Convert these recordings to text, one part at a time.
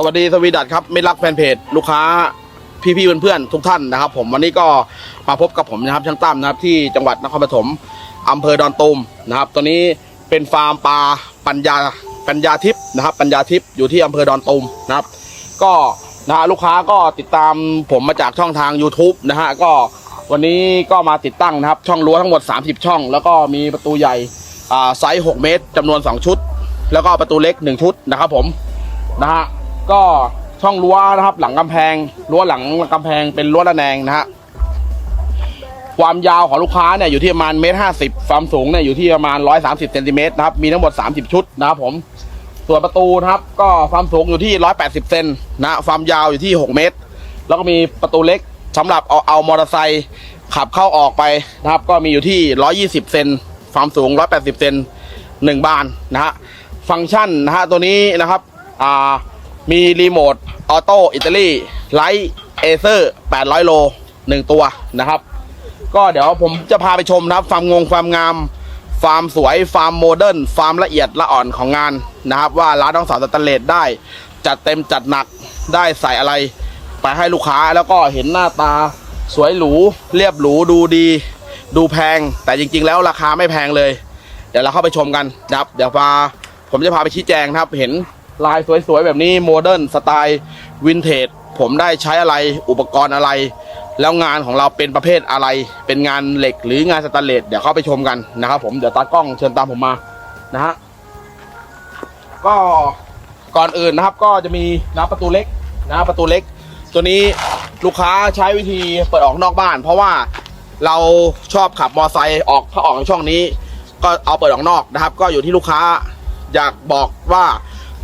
สวัสดีสวีดัตครับไม่รักแฟนเพจลูกค้าพี่ๆเพื่อนๆทุกท่านนะครับ ผมวันนี้ก็มาพบกับผมนะครับช่างตั้มนะครับที่จังหวัดนครปฐมอำเภอดอนตูมนะครับตัวนี้เป็นฟาร์มปลาปัญญาปัญญาทิพย์นะครับ ปัญญาทิพย์อยู่ที่อำเภอดอนตูมนะครับ ก็นะลูกค้าก็ติดตามผมมาจากช่องทาง YouTube นะฮะก็วันนี้ก็มาติดตั้งนะครับ ช่องรั้วทั้งหมด 30 ช่อง แล้วก็มีประตูใหญ่ไซส์ 6 เมตรจำนวน 2 ชุด แล้วก็ประตูเล็ก 1 ชุดนะครับ ผมนะฮะ ก็ช่องรั้วนะครับ หลังกำแพงรั้วหลังกำแพงเป็นรั้วระแนงนะฮะความยาวของลูกค้าเนี่ยอยู่ที่ประมาณเมตรห้าสิบความสูงเนี่ยอยู่ที่ประมาณร้อยสามสิบเซนติเมตรนะครับมีทั้งหมดสามสิบชุดนะครับผมส่วนประตูนะครับ ก็ความสูงอยู่ที่ร้อยแปดสิบเซนนะความยาวอยู่ที่หกเมตร แล้วก็มีประตูเล็กสำหรับเอาเอามอเตอร์ไซค์ขับเข้าออกไปนะครับ ก็มีอยู่ที่ร้อยี่สิบเซนความสูงร้อยแปดสิบเซนหนึ่งบานนะฮะฟังก์ชันนะฮะตัวนี้นะครับอ่า มีรีโมทออโต้อิตาลีไลท์เอเซอร์800 โล 1 ตัวนะครับ ก็เดี๋ยวผมจะพาไปชมนะครับฟามงงความงามฟาร์มสวยฟาร์มโมเดิร์นฟาร์มละเอียดละอ่อนของงานนะครับ ว่าร้านต้องสาวสแตนเลสได้ จัดเต็มจัดหนักได้ใส่อะไร ไปให้ลูกค้าแล้วก็เห็นหน้าตาสวยหรู เรียบหรูดูดี ดูแพง แต่จริง ๆ แล้วราคาไม่แพงเลย เดี๋ยวเราเข้าไปชมกันนะครับ เดี๋ยวพาผมจะพาไปชี้แจงนะครับเห็น ลายสวยๆ แบบนี้โมเดิร์นสไตล์วินเทจผมได้ใช้อะไรอุปกรณ์อะไร แล้วงานของเราเป็นประเภทอะไร เป็นงานเหล็กหรืองานสแตนเลสเดี๋ยวเข้าไปชมกันนะครับผมเดี๋ยวตากล้องเชิญตามผมมานะฮะก็ก่อนอื่นนะครับก็จะมีนะประตูเล็กนะประตูเล็ก ตัวนี้ลูกค้าใช้วิธีเปิดออกนอกบ้าน เพราะว่าเราชอบขับมอไซค์ออกเข้าออกในช่องนี้ ก็เอาเปิดออกนอกนะครับ ก็อยู่ที่ลูกค้าอยากบอกว่า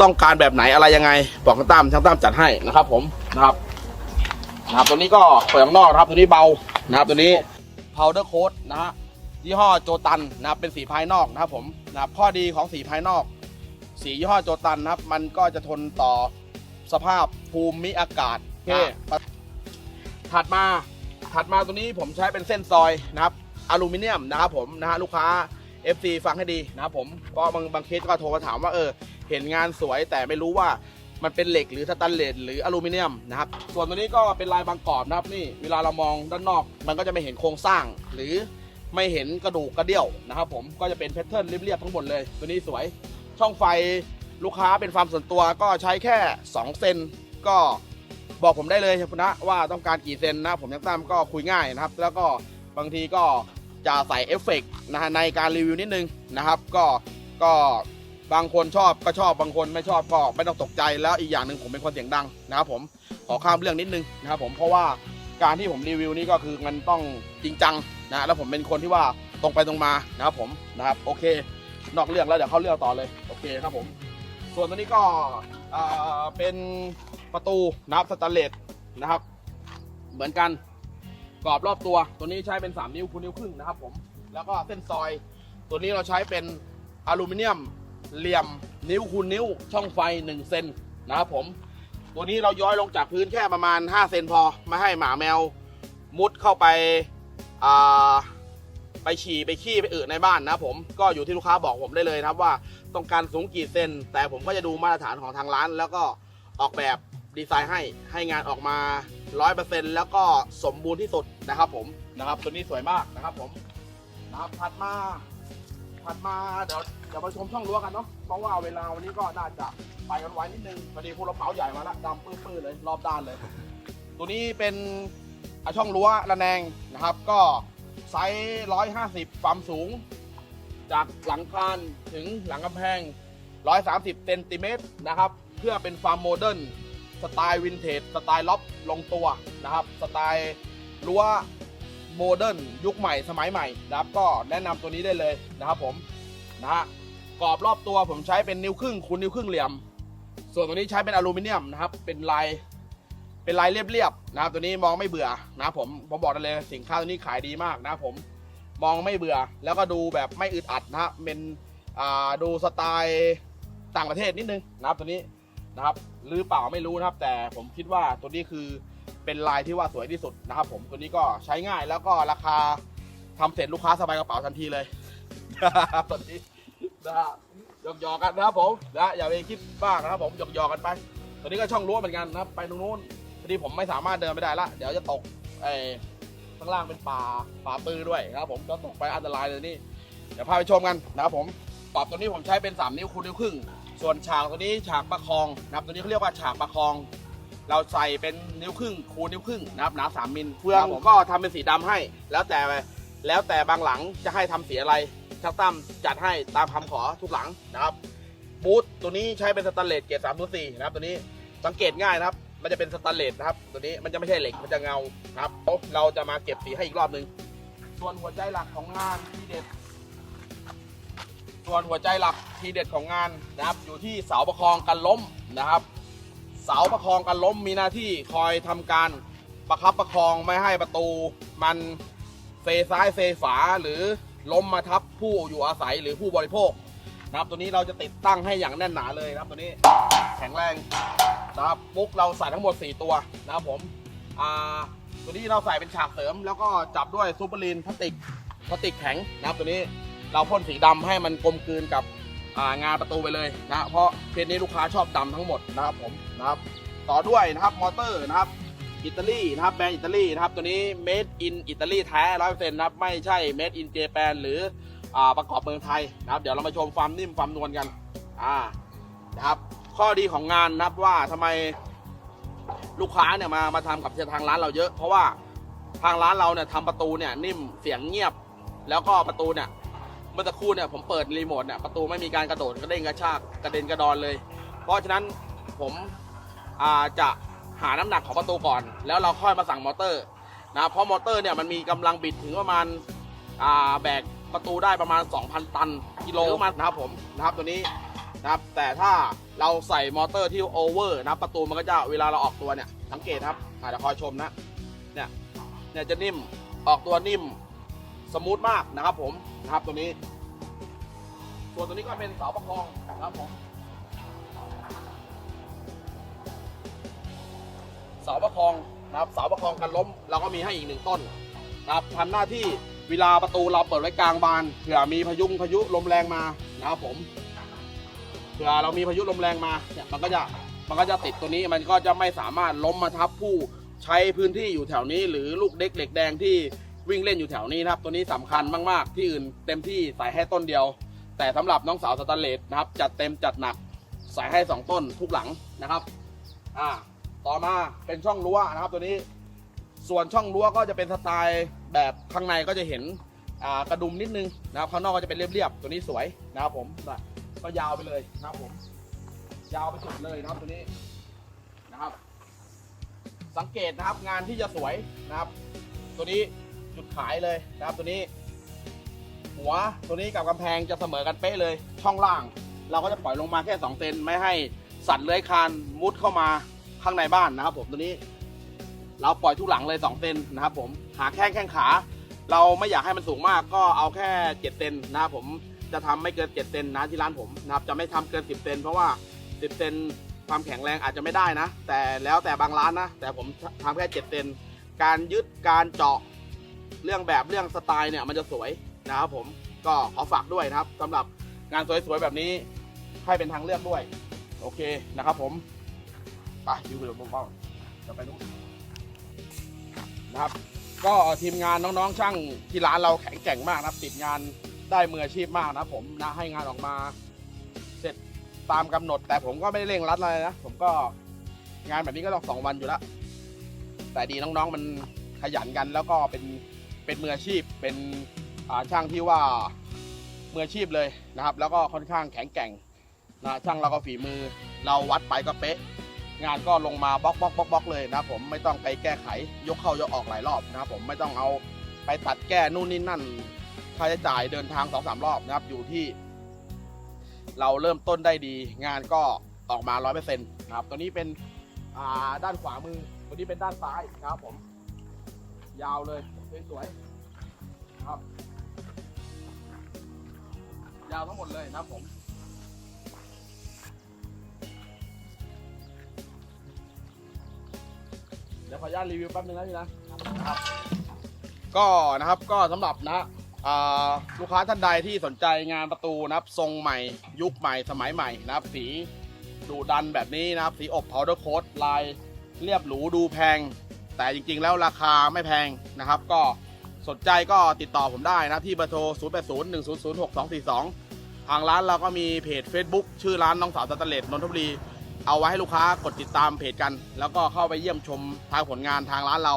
ต้องการแบบไหนอะไรยังไง บอกช่างตั้มช่างตั้มจัดให้นะครับ ผมนะครับนะครับตัวนี้ก็เปิดออกนอกนะครับตัวนี้เบานะครับตัวนี้ powder coat นะฮะยี่ห้อโจตันนะครับเป็นสีภายนอกนะครับผมนะครับข้อดีของสีภายนอก สียี่ห้อโจตันนะครับ มันก็จะทนต่อสภาพภูมิอากาศโอเคถัดมาถัดมาตัวนี้ผมใช้เป็นเส้นซอยนะครับอลูมิเนียมนะครับผมนะฮะลูกค้า FC ฟังให้ดีนะครับผมเพราะบางบางเคสก็โทรมาถามว่าเออ เห็นงานสวยแต่ไม่รู้ว่ามันเป็นเหล็กหรือสแตนเลสหรืออลูมิเนียมนะครับส่วนตัวนี้ก็เป็นลายบางกรอบนะครับนี่เวลาเรามองด้านนอก มันก็จะไม่เห็นโครงสร้างหรือไม่เห็นกระดูกกระเดี่ยวนะครับผมก็จะเป็นแพทเทิร์นเรียบๆทั้งหมดเลยตัวนี้สวยช่องไฟลูกค้าเป็นฟาร์มส่วนตัวก็ใช้แค่ 2 เซนก็บอกผมได้เลยครับนะว่าต้องการกี่เซนนะผมยังตามก็คุยง่ายนะครับ แล้วก็บางทีก็ จะใส่เอฟเฟกต์นะฮะในการรีวิวนิดนึงนะครับก็ก็บางคนชอบก็ชอบบางคนไม่ชอบก็ไม่ต้องตกใจแล้วอีกอย่างหนึ่งผมเป็นคนเสียงดังนะครับผมขอข้ามเรื่องนิดนึงนะครับผมเพราะว่าการที่ผมรีวิวนี่ก็คือมันต้องจริงจังนะแล้วผมเป็นคนที่ว่าตรงไปตรงมานะครับผมนะครับโอเคนอกเรื่องแล้วเดี๋ยวเข้าเรื่องต่อเลยโอเคครับผม ส่วนตัวนี้ก็เป็นประตูนะครับสแตนเลสนะครับ เหมือนกัน กรอบรอบตัว ตัวนี้ใช้เป็น 3 นิ้วคูณนิ้วครึ่งนะครับผมแล้วก็เส้นซอย ตัวนี้เราใช้เป็นอลูมิเนียมเหลี่ยมนิ้วคูณนิ้วช่องไฟ1เซนนะครับผมตัวนี้เราย้อยลงจากพื้นแค่ประมาณ 5 เซนพอไม่ให้หมาแมว มุดเข้าไปไปฉี่ไปขี้ไปอึในบ้านนะผมก็อยู่ที่ลูกค้าบอกผมได้เลยครับว่าต้องการสูงกี่เซนแต่ผมก็จะดูมาตรฐานของทางร้าน แล้วก็ออกแบบ ดีไซน์ให้ให้งานออกมา 100%แล้วก็สมบูรณ์ที่สุดนะครับผมนะครับตัวนี้สวยมากนะครับผมนะครับถัดมาถัดมาเดี๋ยวเดี๋ยวมาชมช่องรั้วกันเนาะเพราะว่าเวลาวันนี้ก็น่าจะไปกันไวนิดนึงพอดีผู้รับเหมาใหญ่มาแล้วดำปื้อๆเลยรอบด้านเลย ตัวนี้เป็นช่องรั้วระแนงนะครับ ก็ไซส์150ความสูง จากหลังคานถึงหลังกำแพง 130เซนติเมตรนะครับ เพื่อเป็นฟามโมเดิร์น สไตล์วินเทจสไตล์ล็อบลงตัวนะครับ สไตล์รั้วโมเดิร์นยุคใหม่สมัยใหม่นะครับ ก็แนะนำตัวนี้ได้เลยนะครับผมนะฮะกรอบรอบตัวผมใช้เป็นนิ้วครึ่งคูณนิ้วครึ่งเหลี่ยม ส่วนตัวนี้ใช้เป็นอลูมิเนียมนะครับ เป็นลายเป็นลายเรียบๆนะครับตัวนี้มองไม่เบื่อนะครับผมผมบอกได้เลยสินค้าตัวนี้ขายดีมากนะครับผมมองไม่เบื่อ แล้วก็ดูแบบไม่อึดอัดนะครับเป็นดูสไตล์ต่างประเทศนิดนึงนะครับตัวนี้ นะครับหรือเปล่าไม่รู้นะครับ แต่ผมคิดว่าตัวนี้คือเป็นลายที่ว่าสวยที่สุดนะครับ ผมตัวนี้ก็ใช้ง่ายแล้วก็ราคาทำเสร็จลูกค้าสบายกระเป๋าทันทีเลยตัวนี้นะฮะหยอกๆกันนะครับผมนะอย่าไปคิดบ้างนะครับผมหยอกๆกันไปตัวนี้ก็ช่องรั้วเหมือนกันนะครับไปตรงนู้นพอดีผมไม่สามารถเดินไปได้ละเดี๋ยวจะตกไอ้ข้างล่างเป็นป่าป่าปือด้วยนะครับ ผมก็ตกไปอันตรายเลยนี่เดี๋ยวพาไปชมกันนะครับผมปรับตัวนี้ผมใช้เป็น 3 นิ้วคูณนิ้วครึ่ง ส่วนฉากตัวนี้ฉากประคองนะครับตัวนี้เขาเรียกว่าฉากประคอง เราใส่เป็นนิ้วครึ่งคูณนิ้วครึ่งนะครับหนา3มิลเฟืองผมก็ทำเป็นสีดำให้ แล้วแต่แล้วแต่บางหลังจะให้ทำสีอะไรช่างตั้มจัดให้ตามคำขอทุกหลังนะครับบูทตัวนี้ใช้เป็นสแตนเลสเกรด3ตัว4นะครับตัวนี้สังเกตง่ายนะครับ มันจะเป็นสแตนเลสนะครับ ตัวนี้มันจะไม่ใช่เหล็กมันจะเงานะครับเราจะมาเก็บสีให้อีกรอบหนึ่งส่วนหัวใจหลักของงานที่เด็ด ส่วนหัวใจหลักทีเด็ดของงานนะครับ อยู่ที่เสาประคองกันล้มนะครับ เสาประคองกันล้มมีหน้าที่คอยทำการประคับประคองไม่ให้ประตู มันเซซ้ายเซฝาหรือล้มมาทับผู้อยู่อาศัยหรือผู้บริโภคนะครับตัวนี้เราจะติดตั้งให้อย่างแน่นหนาเลยนะครับตัวนี้แข็งแรงนะครับปุ๊กเราใส่ทั้งหมด 4 ตัวนะครับผมอ่าตัวนี้เราใส่เป็นฉากเสริม แล้วก็จับด้วยซูเปอร์ลีนพลาสติกพลาสติกแข็งนะครับตัวนี้ เราพ่นสีดำให้มันกลมกลืนกับางานประตูไปเลยนะเพราะเคสนี้ลูกค้าชอบดำทั้งหมดนะครับผมนะครับต่อด้วยนะครับมอเตอร์นะครับอิตาลีนะครับแบรนด์อิตาลีนะครับตัวนี้ made in อิตาลีแท้ร้อยเปอร์เซ็นต์นะครับไม่ใช่ made in Japan หรืออประกอบเมืองไทยนะครับเดี๋ยวเรามาชมความนิ่มความนวลกันอ่านะครับข้อดีของงานนะครับว่าทำไมลูกค้าเนี่ยมามาทำกับทางร้านเราเยอะ เพราะว่าทางร้านเราเนี่ยทำประตูเนี่ยนิ่มเสียงเงียบ แล้วก็ประตูเนี่ย เมื่อสักครู่เนี่ยผมเปิดรีโมทเนี่ยประตูไม่มีการกระโดดกระเด้งกระชากกระเด็นกระดอนเลย เพราะฉะนั้นผมอ่าจะหาน้ำหนักของประตูก่อน แล้วเราค่อยมาสั่งมอเตอร์นะเพราะมอเตอร์เนี่ยมันมีกำลังบิดถึงประมาณอ่าแบกประตูได้ประมาณ 2,000 ตันกิโลมันนะครับผมนะครับตัวนี้นะครับแต่ถ้าเราใส่มอเตอร์ที่โอเวอร์นะครับประตูมันก็จะเวลาเราออกตัวเนี่ยสังเกตครับอ่าเดี๋ยวคอยชมนะเนี่ยเนี่ยจะนิ่มออกตัวนิ่ม สมูทมากนะครับผมนะครับตัวนี้ ส่วนตัวนี้ก็เป็นเสาประคองนะครับผมเสาประคองนะครับเสาประคองกันล้มเราก็มีให้อีกหนึ่งต้นนะครับทำหน้าที่เวลาประตูเราเปิดไว้กลางบานเผื่อมีพายุพายุลมแรงมานะครับผมเผื่อเรามีพายุลมแรงมาเนี่ยมันก็จะมันก็จะติดตัวนี้มันก็จะไม่สามารถล้มมาทับผู้ใช้พื้นที่อยู่แถวนี้ หรือลูกเด็กเหล็กแดงที่ วิ่งเล่นอยู่แถวนี้นะครับ ตัวนี้สำคัญมาก ๆ ที่อื่นเต็มที่ใส่ให้ต้นเดียว แต่สำหรับน้องสาวสแตนเลสนะครับ จัดเต็มจัดหนักใส่ให้ 2 ต้นทุกหลังนะครับ อ่า ต่อมาเป็นช่องรั้วนะครับ ตัวนี้ ส่วนช่องรั้วก็จะเป็นสไตล์แบบข้างในก็จะเห็นอ่ากระดุมนิดนึงนะครับข้างนอกก็จะเป็นเรียบๆตัวนี้สวยนะครับผมก็ยาวไปเลยนะครับผม ยาวไปสุดเลยนะครับตัวนี้นะครับ สังเกตนะครับงานที่จะสวยนะครับ ตัวนี้ จุดขายเลยนะครับตัวนี้ หัวตัวนี้กับกำแพงจะเสมอกันเป๊ะเลย ช่องล่าง เราก็จะปล่อยลงมาแค่2เซนไม่ให้สัตว์เลื้อยคานมุดเข้ามาข้างในบ้านนะครับ ผมตัวนี้ เราปล่อยทุกหลังเลย2เซนนะครับ ผมขาแข้งแข้งขา เราไม่อยากให้มันสูงมากก็เอาแค่7เซนนะครับผมจะทำไม่เกิน 7 เซนนะที่ร้านผมนะครับจะไม่ทำเกิน 10 เซนเพราะว่า 10 เซนความแข็งแรงอาจจะไม่ได้นะ แต่แล้วแต่บางร้านนะ แต่ผมทำแค่ 7 เซนการยึดการเจาะ เรื่องแบบเรื่องสไตล์เนี่ยมันจะสวยนะครับผมก็ขอฝากด้วยนะครับสำหรับงานสวยๆแบบนี้ให้เป็นทางเลือกด้วย โอเคนะครับผมไปดูเดี๋ยวผมก็จะไปนู้นนะครับ ก็ทีมงานน้องๆ ช่างที่ร้านเราแข็งแกร่งมากนะครับ ติดงานได้มืออาชีพมากนะผมนะให้งานออกมา เสร็จตามกำหนด แต่ผมก็ไม่ได้เร่งรัดอะไรนะ ผมก็งานแบบนี้ก็ต้องสองวันอยู่แล้วแต่ดีน้องๆมันขยันกันแล้วก็เป็น เป็นมืออาชีพเป็นช่างที่ว่ามืออาชีพเลยนะครับ แล้วก็ค่อนข้างแข็งแกร่งนะช่างเราก็ฝีมือ เราวัดไปก็เป๊ะ งานก็ลงมาบล็อกบล็อกบล็อกบล็อกเลยนะผมไม่ต้องไปแก้ไขยกเข้ายกออกหลายรอบนะครับผมไม่ต้องเอาไปตัดแก้นู่นนี่นั่นค่าใช้จ่ายเดินทางสองสามรอบนะครับอยู่ที่ เราเริ่มต้นได้ดี งานก็ออกมาร้อยเปอร์เซ็นต์นะครับตัวนี้เป็นด้านขวามือตัวนี้เป็นด้านซ้ายนะครับผม ยาวเลยสวยๆครับ ยาวทั้งหมดเลยนะผมเดี๋ยวขออนุญาตรีวิวแป๊บนึงนะพี่นะครับ ก็นะครับก็สำหรับนะลูกค้าท่านใดที่สนใจงานประตูนะครับ ทรงใหม่ ยุคใหม่สมัยใหม่นะครับ สีดูดันแบบนี้นะครับ สีอบพาวเดอร์โค้ดลายเรียบหรูดูแพง แต่จริงๆ แล้วราคาไม่แพงนะครับ ก็สนใจก็ติดต่อผมได้นะ ที่เบอร์โทร 0 8 0 1 0 0 6 2 4 2 ทางร้านเราก็มีเพจ Facebook ชื่อร้านน้องสาวสตนเลสนนทบุรี เอาไว้ให้ลูกค้ากดติดตามเพจกัน แล้วก็เข้าไปเยี่ยมชมทางผลงานทางร้านเรา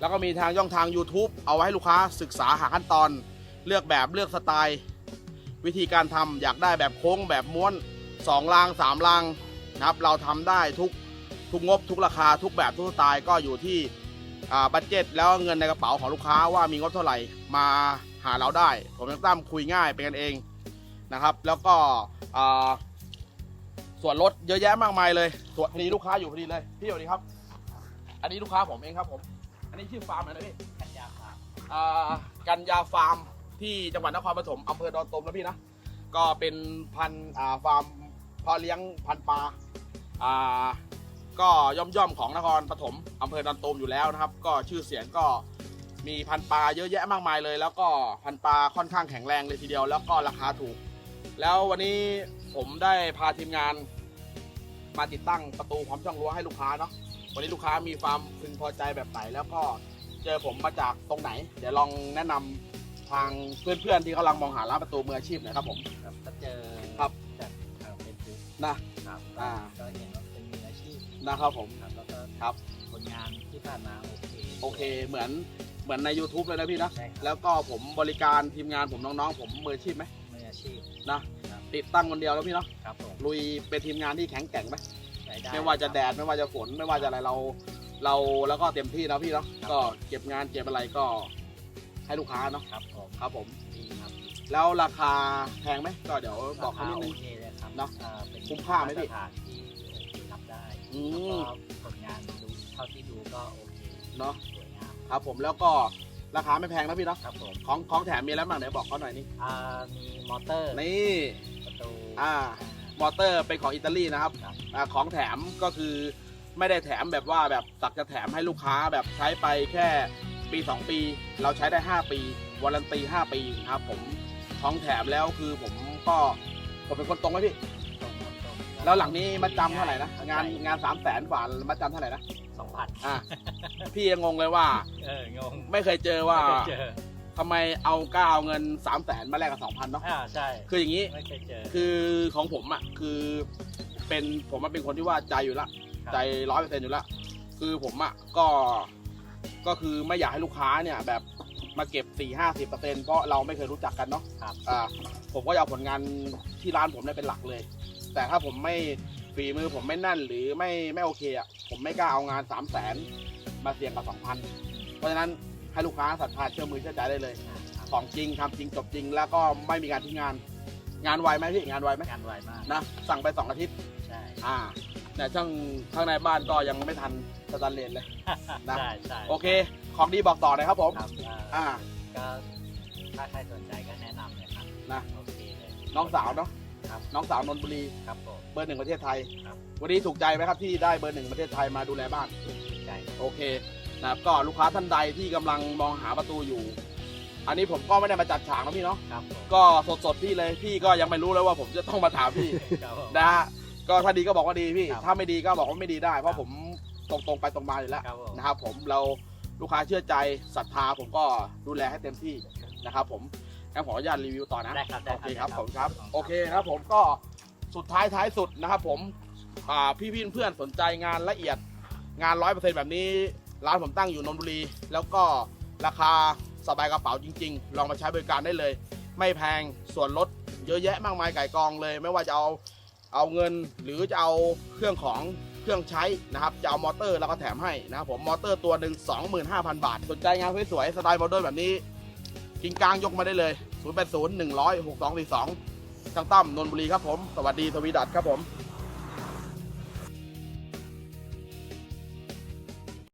แล้วก็มีทางย่องทาง YouTube เอาไว้ให้ลูกค้าศึกษาหาขั้นตอน เลือกแบบเลือกสไตล์ วิธีการทำอยากได้แบบโค้งแบบม้วน 2 ราง 3 รางนะครับเราทำได้ทุกทุกงบทุกราคาทุกแบบทุกสไตล์ก็อยู่ที่ บัตเจ็ตแล้วเงินในกระเป๋าของลูกค้าว่ามีงบเท่าไหร่มาหาเราได้ ผมยังตั้มคุยง่ายเป็นกันเองนะครับ แล้วก็อ่าส่วนลดเยอะแยะมากมายเลยส่วนพอดีลูกค้าอยู่พอดีเลยพี่สวัสดีครับ อันนี้ลูกค้าผมเองครับผม อันนี้ชื่อฟาร์มอะไรนะพี่กัญญาครับอ่ากันยาฟาร์มที่จังหวัดนครปฐมอำเภอดอนตมนะพี่นะก็เป็นพันธุ์อ่าฟาร์มเพาะเลี้ยงพันธุ์ปลาอ่า ก็ย่อมย่อมๆของนครปฐมอำเภอดอนตมอยู่แล้วนะครับ ก็ชื่อเสียงก็มีพันธุ์ปลาเยอะแยะมากมายเลย แล้วก็พันธุ์ปลาค่อนข้างแข็งแรงเลยทีเดียว แล้วก็ราคาถูก แล้ววันนี้ผมได้พาทีมงาน มาติดตั้งประตูพร้อมช่องรั้วให้ลูกค้าเนาะวันนี้ลูกค้ามีความพึงพอใจแบบไหน แล้วก็เจอผมมาจากตรงไหน เดี๋ยวลองแนะนำทางเพื่อนๆที่กำลังมองหาร้านประตูมืออาชีพหน่อยครับผม ครับก็เจอครับจากทางเฟซบุ๊กนะครับอ่า ก็เห็นว่าเป็ นมืออาชีพนะครับผม ครับแล้วก็ครับ ผลงานที่ผ่านมาโอเคโอเคเหมือนเหมือนใน YouTube เลยนะพี่นะใช่ครับแล้วก็ผมบริการทีมงานผมน้องๆ ผมมืออาชีพไหมมืออาชีพนะครับติดตั้งคนเดียวแล้วพี่เนาะครับผมลุยเป็นทีมงานที่แข็งแกร่งไหมใช้ได้ไม่ว่าจะแดคดไม่ว่าจะฝนไม่ว่าจะอะไรเรา เราแล้วก็เต็มที่นะพี่เนาะก็เก็บงานเก็บอะไรก็ให้ลูกค้าเนาะรับผมครับผม ดีครับแล้วราคาแพงไหมก็เดี๋ยวบอกเขานิดนึง โอเคเลยครับเนอะอ่เป็นคุ้มค่าไหมพี่สถาน อืแล้วม ก็ผลงานดูเท่าที่ดูก็โอเคเนอะ สวยงามครับผมแล้วก็ราคาไม่แพงนะพี่เนาะครับผมของของแถมมีอะไรบ้างไหนบอกเขาหน่อยนี่อ่ามีมอเตอร์นี่ประตูอ่า มอเตอร์เป็นของอิตาลีนะครับครับอาของแถมก็คือไม่ได้แถมแบบว่าแบบสักจะแถมให้ลูกค้าแบบใช้ไปแค่ปี 2 ปี เราใช้ได้ 5 ปีวารันตี 5 ปีนะครับผมของแถมแล้วคือผมก็ผมเป็นคนตรงไหมพี่ตรงตรง แล้วหลังนี้มาจำเท่าไหร่นะงานงาน3 0 0แสนกว่ามาจำเท่าไหร่นะสองพันอ่าพี่ยังงงเลยว่า เอองงไม่เคยเจอว่าไม่เคยเจอทำไมเอากล้าเอาเงิน3 0 0แสนมาแลกกับ2,000เนาะอ่าใช่คืออย่างนี้ไม่เคยเจอ คือของผมอะคือเป็นผมอะเป็นคนที่ว่าใจอยู่ละครับ ใจร้อยเปอร์เซ็นต์อยู่ละคือผมอะก็ก็คือไม่อยากให้ลูกค้าเนี่ยแบบมาเก็บ4ี่ห้าสิบเปอร์เซ็นต์เพราะเราไม่เคยรู้จักกันเนาะครับ อ่าผมก็จะเอาผลงานที่ร้านผมเนี่ยเป็นหลักเลย แต่ถ้าผมไม่ฝีมือผมไม่แน่นหรือไม่ไม่โอเคอะผมไม่กล้าเอางาน3 0 0แสนมาเสี่ยงกับ2,000เพราะฉะนั้นให้ลูกค้าศรัทธาเชื่อมือเชื่อใจได้เลยครับของจริงทำจริงจบจริง แล้วก็ไม่มีการทิ้งงาน งานไวไหมพี่งานไวไหมงานไวมากนะสั่งไปสองอาทิตย์ใช่อ่าแต่ช่างข้างในบ้านก็ยังไม่ทันสแตนเลนเลย นะ ใช่ใช่โอเค ของดีบอกต่อเลยครับผม ครับอ่า อ่าก็ถ้าใครสนใจก็แนะนำเลยครับนะ โอเคเลยน้องสาวเนาะ ครับน้องสาวนนทบุรีครับผม เบอร์หนึ่งประเทศไทยครับ วันนี้ถูกใจไหมครับที่ได้เบอร์หนึ่งประเทศไทยมาดูแลบ้านถูกใจโอเคนะครับก็ลูกค้าท่านใดที่กำลังมองหาประตูอยู่ อันนี้ผมก็ไม่ได้มาจัดฉากนะพี่เนาะครับผมก็สดๆพี่เลยพี่ก็ยังไม่รู้เลยว่าผมจะต้องมาถามพี่ ครับผม นะฮะก็ถ้าดีก็บอกว่าดีพี่ ครับ ถ้าไม่ดีก็บอกว่าไม่ดีได้ เพครัราะบผมตรงๆไปตรงมาอยู่แล้วครับผม นะครับผมเราลูกค้าเชื่อใจศรัทธาผมก็ดูแลให้เต็มที่นะครับผม งั้นขออนุญาตรีวิวต่อนะได้ครับได้โอเคครับได้ผมครับขณโอเคครับผมก็สุดท้ายท้ายสุดนะครับผมอ่าพี่พี่เพื่อนสนใจงานละเอียดงานร้อยเปอร์เซ็นต์แบบนี้ ร้านผมตั้งอยู่นนทบุรี แล้วก็ราคาสบายกระเป๋าจริง ๆ ลองมาใช้บริการได้เลย ไม่แพงส่วนลดเยอะแยะมากมายไก่กองเลย ไม่ว่าจะเอาเอาเงินหรือจะเอาเครื่องของเครื่องใช้นะครับจะเอามอเตอร์แล้วก็แถมให้นะครับผมมอเตอร์ตัวหนึ่ง25,000 บาท สนใจงานสวยๆสไตล์โมเดิร์นแบบนี้ กิงกลางยกมาได้เลย 0 8 0 1 0 6 2 4 2ช่างตั้มนนทบุรีครับผม สวัสดีทวีดัตครับผม